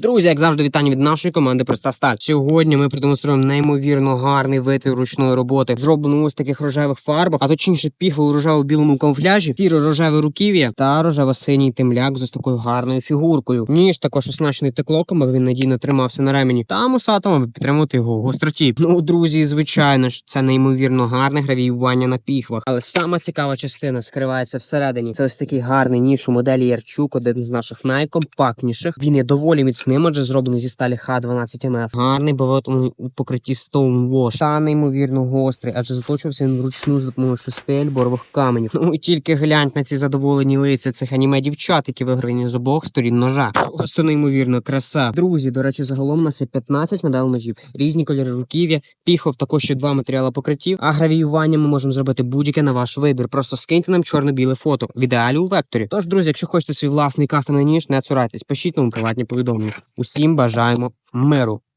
Друзі, як завжди, вітання від нашої команди Проста Сталь. Сьогодні ми продемонструємо неймовірно гарний витвір ручної роботи, зроблений ось в таких рожевих фарбах, а точніше піхви у рожево-білому камуфляжі, сіро рожеве руків'я та рожево-синій темляк з такою гарною фігуркою. Ніж також оснащений теклоком, аби він надійно тримався на ремені, та мусатом, аби підтримувати його у гостроті. Ну, друзі, звичайно ж, це неймовірно гарне гравіювання на піхвах. Але сама цікава частина скривається всередині. Це ось такий гарний ніж у моделі Ярчук, один з наших найкомпактніших. Він є доволі міцним, адже зроблений зі сталі Х12МФ. Гарний, бавовтаний у покритті Stonewash. Та неймовірно гострий, адже заточувався він вручну з допомогою шести альборових каменів. Ну і тільки глянь на ці задоволені лиця цих аніме дівчат, які виграні з обох сторін ножа. Просто неймовірно краса. Друзі, до речі, загалом у нас є 15 моделей ножів, різні кольори руків'я, піхов також є два матеріали покриттів. А гравіювання ми можемо зробити будь-яке на ваш вибір. Просто скиньте нам чорно-біле фото в ідеалі у векторі. Тож, друзі, якщо хочете свій власний кастомний ніж, не цурайтесь, пишіть нам приватні повідомлення. Усім бажаємо миру.